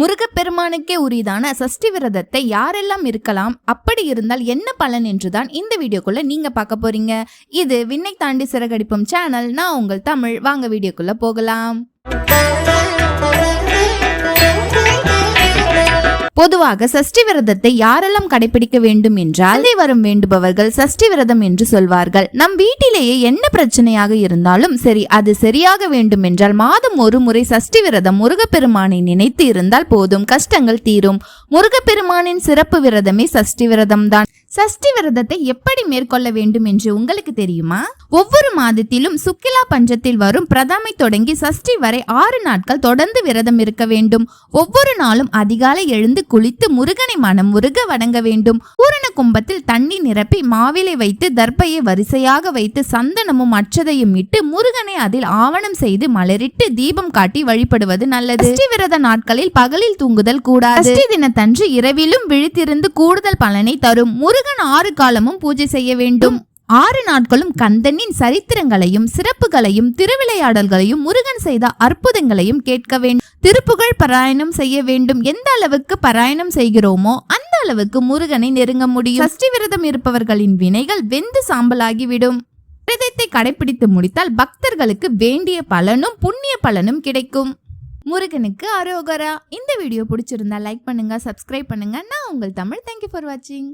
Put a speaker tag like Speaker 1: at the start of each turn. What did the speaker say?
Speaker 1: முருகப்பெருமானுக்கே உரியதான சஷ்டி விரதத்தை யாரெல்லாம் இருக்கலாம் அப்படி இருந்தால் என்ன பலன் என்றுதான் இந்த வீடியோக்குள்ள நீங்க பார்க்க போறீங்க. இது விண்ணை தாண்டி சிறகடிப்பும் சேனல் நான் உங்கள் தமிழ். வாங்க வீடியோக்குள்ள போகலாம். பொதுவாக சஷ்டி விரதத்தை யாரெல்லாம் கடைபிடிக்க வேண்டும் என்றால் வரும் வேண்டுபவர்கள் சஷ்டி விரதம் என்று சொல்வார்கள். நம் வீட்டிலேயே என்ன பிரச்சனையாக இருந்தாலும் சரி அது சரியாக வேண்டும் என்றால் மாதம் ஒரு முறை சஷ்டி விரதம் முருகப்பெருமானை நினைத்து இருந்தால் போதும் கஷ்டங்கள் தீரும். முருகப்பெருமானின் சிறப்பு விரதமே சஷ்டி விரதம் தான் சஷ்டி விரதத்தை எப்படி மேற்கொள்ள வேண்டும் என்று உங்களுக்கு தெரியுமா? ஒவ்வொரு மாதத்திலும் சுக்கிலா பஞ்சத்தில் வரும் பிரதமை தொடங்கி சஷ்டி வரை ஆறு நாட்கள் தொடர்ந்து விரதம் இருக்க வேண்டும். ஒவ்வொரு நாளும் அதிகாலை எழுந்து குளித்து முருகனை மனம் முருக வணங்க வேண்டும். பூரண கும்பத்தில் தண்ணி நிரப்பி மாவிலை வைத்து தர்ப்பையை வரிசையாக வைத்து சந்தனமும் அச்சதையும் இட்டு முருகனை அதில் ஆவணம் செய்து மலரிட்டு தீபம் காட்டி வழிபடுவது நல்லது. சஷ்டி விரத நாட்களில் பகலில் தூங்குதல் கூடாது. சஷ்டி தன்று இரவிலும் விழித்திருந்து கூடுதல் பலனை தரும் முருகன் ஆறு காலமும் பூஜை செய்ய வேண்டும். ஆறு நாட்களும் கந்தனின் சரித்திரங்களையும் சிறப்புகளையும் திருவிளையாடல்களையும் முருகன் செய்த அற்புதங்களையும் கேட்க வேண்டும். திருப்புகழ் பாராயணம் செய்ய வேண்டும். எந்த அளவுக்கு பாராயணம் செய்கிறோமோ அந்த அளவுக்கு முருகனை நெருங்க முடியும். சஷ்டி விரதம் இருப்பவர்களின் வினைகள் வெந்து சாம்பலாகிவிடும். விரதத்தை கடைபிடித்து முடித்தால் பக்தர்களுக்கு வேண்டிய பலனும் புண்ணிய பலனும் கிடைக்கும். முருகனுக்கு அரோகரா. இந்த வீடியோ பிடிச்சிருந்தா லைக் பண்ணுங்க சப்ஸ்கிரைப் பண்ணுங்க. நான் உங்கள் தமிழ். தேங்க்யூ ஃபார் வாட்சிங்